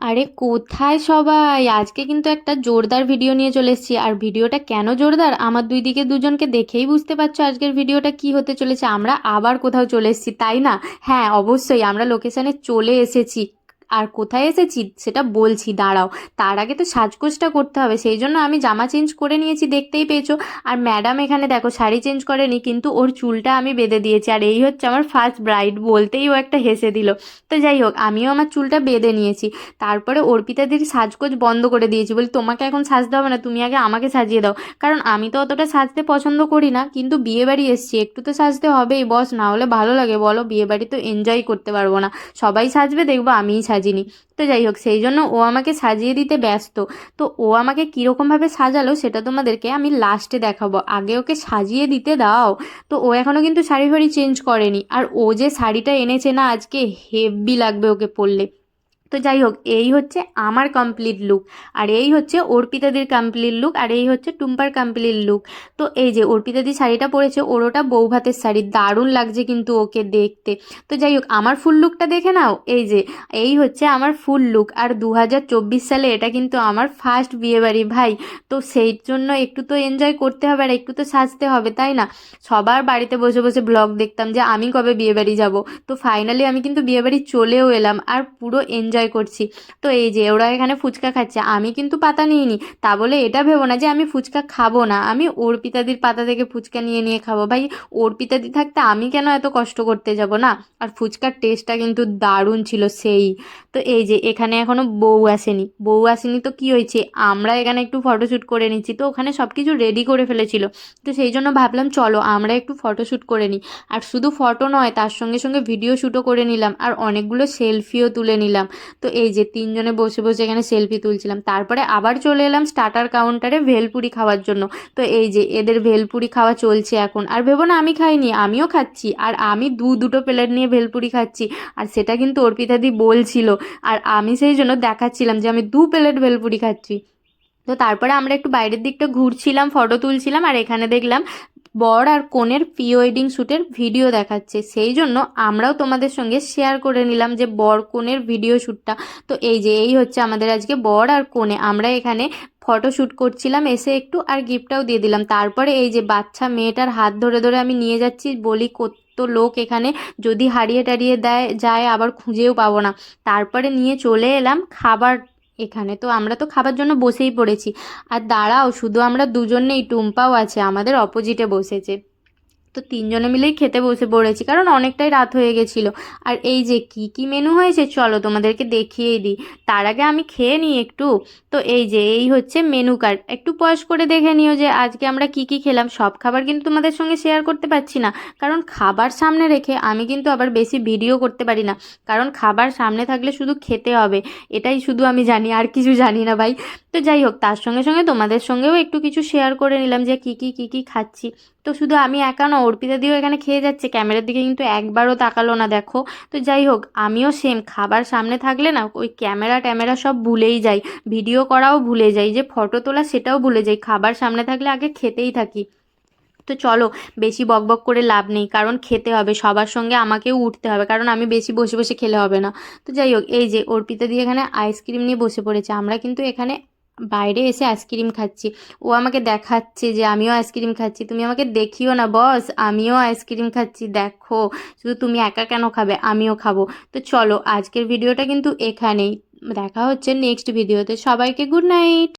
আরে কোথায় সবাই? আজকে কিন্তু একটা জোরদার ভিডিও নিয়ে চলে এসেছি। আর ভিডিওটা কেন জোরদার? আমার দুই দিকে দুজনকে দেখেই বুঝতে পারছ আজকের ভিডিওটা কি হতে চলেছে। আমরা আবার কোথাও চলে এসেছি, তাই না? হ্যাঁ অবশ্যই আমরা লোকেশানে চলে এসেছি। আর কোথায় এসেছি সেটা বলছি, দাঁড়াও। তার আগে তো সাজগোজটা করতে হবে, সেই জন্য আমি জামা চেঞ্জ করে নিয়েছি, দেখতেই পেয়েছ। আর ম্যাডাম এখানে দেখো, শাড়ি চেঞ্জ করেনি, কিন্তু ওর চুলটা আমি বেঁধে দিয়েছি, আর এই হচ্ছে আমার ফার্স্ট ব্রাইড বলতেই ও একটা হেসে দিল। তো যাই হোক, আমিও আমার চুলটা বেঁধে নিয়েছি। তারপরে অর্পিতাদির সাজগোজ বন্ধ করে দিয়েছি, বলি তোমাকে এখন সাজতে হবে না, তুমি আগে আমাকে সাজিয়ে দাও। কারণ আমি তো অতটা সাজতে পছন্দ করি না, কিন্তু বিয়ে বাড়ি এসছি, একটু তো সাজতে হবেই, বস, না হলে ভালো লাগে, বলো বিয়ে বাড়ি তো এনজয় করতে পারব না। সবাই সাজবে, দেখব আমিই সাজিনি। তো যাই হোক, সেই জন্য ও আমাকে সাজিয়ে দিতে ব্যস্ত। তো ও আমাকে কীরকমভাবে সাজালো সেটা তোমাদেরকে আমি লাস্টে দেখাবো। আগে ওকে সাজিয়ে দিতে দাও। তো ও এখনও কিন্তু শাড়ি ফাড়ি চেঞ্জ করেনি। আর ও যে শাড়িটা এনেছে না, আজকে হেভি লাগবে ওকে পরলে। তো যাই হোক এই হচ্ছে আমার কমপ্লিট লুক আর এই হচ্ছে অর্পিতাদির কমপ্লিট লুক আর এই হচ্ছে টুম্পার কমপ্লিট লুক তো এই যে অর্পিতাদি শাড়িটা পরেছে, ওর ওটা বউ ভাতের শাড়ি, দারুণ লাগছে কিন্তু ওকে দেখতে। তো যাই হোক আমার ফুল লুকটা দেখে নাও, এই যে, এই হচ্ছে আমার ফুল লুক আর দু হাজার চব্বিশ সালে এটা কিন্তু আমার ফার্স্ট বিয়েবাড়ি, ভাই। তো সেই জন্য একটু তো এনজয় করতে হবে আর একটু তো সাজতে হবে, তাই না? সবার বাড়িতে বসে বসে ব্লগ দেখতাম যে আমি কবে বিয়েবাড়ি যাব। তো ফাইনালি আমি কিন্তু বিয়েবাড়ি চলেও এলাম আর পুরো এনজয় করছি। তো এই যে ওরা এখানে ফুচকা খাচ্ছে, আমি কিন্তু পাতা নিইনি। তা বলে এটা ভেবো না যে আমি ফুচকা খাব না, আমি অর্পিতাদির পাতা থেকে ফুচকা নিয়ে নিয়ে খাব। ভাই অর্পিতাদি থাকতে আমি কেন এত কষ্ট করতে যাব না? আর ফুচকার টেস্টটা কিন্তু দারুণ ছিল সেই। তো এই যে এখানে এখনও বউ আসেনি। বউ আসেনি তো কি হয়েছে? আমরা এখানে একটু ফটোশ্যুট করে নিচ্ছি। তো ওখানে সব কিছু রেডি করে ফেলেছিল। তো সেই জন্য ভাবলাম, চলো আমরা একটু ফটোশ্যুট করে নিই। আর শুধু ফটো নয়, তার সঙ্গে সঙ্গে ভিডিও শ্যুটও করে নিলাম। আর অনেকগুলো সেলফিও তুলে নিলাম। তো এই যে তিনজনে বসে বসে এখানে সেলফি তুলছিলাম। তারপরে আবার চলে এলাম স্টার্টার কাউন্টারে ভেলপুরি খাওয়ার জন্য। তো এই যে এদের ভেলপুরি খাওয়া চলছে এখন। আর ভেবো না, আমি খাইনি, আমিও খাচ্ছি। আর আমি দু দুটো প্লেট নিয়ে ভেলপুরি খাচ্ছি। আর সেটা কিন্তু অর্পিতাদি বলছিল। আর আমি সেই জন্য দেখাচ্ছিলাম যে আমি দু প্লেট ভেলপুরি খাচ্ছি। তো তারপরে আমরা একটু বাইরের দিকটা ঘুরছিলাম ফটো তুলছিলাম। আর এখানে দেখলাম বর আর কনের প্রি ওয়েডিং শ্যুটের ভিডিও দেখাচ্ছে। সেই জন্য আমরাও তোমাদের সঙ্গে শেয়ার করে নিলাম যে বর কনের ভিডিও শ্যুটটা তো এই যে, এই হচ্ছে আমাদের আজকে বর আর কনে। আমরা এখানে ফটো শ্যুট করছিলাম, এসে একটু আর গিফটটাও দিয়ে দিলাম। তারপরে এই যে বাচ্চা মেয়েটার হাত ধরে ধরে আমি নিয়ে যাচ্ছি, বলি কত লোক এখানে, যদি হারিয়ে টারিয়ে দেয়, যায় আবার খুঁজেও পাবো না। তারপরে নিয়ে চলে এলাম, খাবার এখানে তো আমরা তো খাবার জন্য বসেই পড়েছি। আর দাঁড়াও, শুধু আমরা দুজনেই টুম্পাও আছে, আমাদের অপোজিটে বসেছে। তো তিনজনে মিলেই খেতে বসে পড়েছি, কারণ অনেকটাই রাত হয়ে গেছিল। আর এই যে কি কি মেনু হয়েছে? চলো তোমাদেরকে দেখিয়েই দিই। তার আগে আমি খেয়ে নিই একটু। তো এই যে, এই হচ্ছে মেনু কার্ড একটু পয়স করে দেখে নিও যে আজকে আমরা কি কি খেলাম। সব খাবার কিন্তু তোমাদের সঙ্গে শেয়ার করতে পারছি না। কারণ খাবার সামনে রেখে আমি কিন্তু আবার বেশি ভিডিও করতে পারি না। কারণ খাবার সামনে থাকলে শুধু খেতে হবে। এটাই শুধু আমি জানি, আর কিছু জানি না ভাই। তো যাই হোক, তার সঙ্গে সঙ্গে তোমাদের সঙ্গেও একটু কিছু শেয়ার করে নিলাম যে কী কী কী কী খাচ্ছি। তো শুধু আমি একা অর্পিতা দিও এখানে খেয়ে যাচ্ছে। ক্যামেরার দিকে কিন্তু একবারও তাকালো না, দেখো। তো যাই হোক, আমিও সেম খাবার সামনে থাকলে না ওই ক্যামেরা ট্যামেরা সব ভুলেই যাই। ভিডিও করাও ভুলে যাই, যে ফটো তোলা সেটাও ভুলে যাই। খাবার সামনে থাকলে আগে খেতেই থাকি। তো চলো, বেশি বকবক করে লাভ নেই, কারণ খেতে হবে, সবার সঙ্গে আমাকেও উঠতে হবে, কারণ আমি বেশি বসে বসে খেলে হবে না। তো যাই হোক, এই যে অর্পিতা দিয়ে এখানে আইসক্রিম নিয়ে বসে পড়েছে। আমরা কিন্তু এখানে বাইরে এসে আইসক্রিম খাচ্ছি। ও আমাকে দেখাচ্ছে যে আমিও আইসক্রিম খাচ্ছি। তুমি আমাকে দেখিও না, বস। আমিও আইসক্রিম খাচ্ছি, দেখো। শুধু তুমি একা কেন খাবে? আমিও খাব। তো চলো, আজকের ভিডিওটা কিন্তু এখানেই। দেখা হচ্ছে নেক্সট ভিডিওতে। সবাইকে গুড নাইট।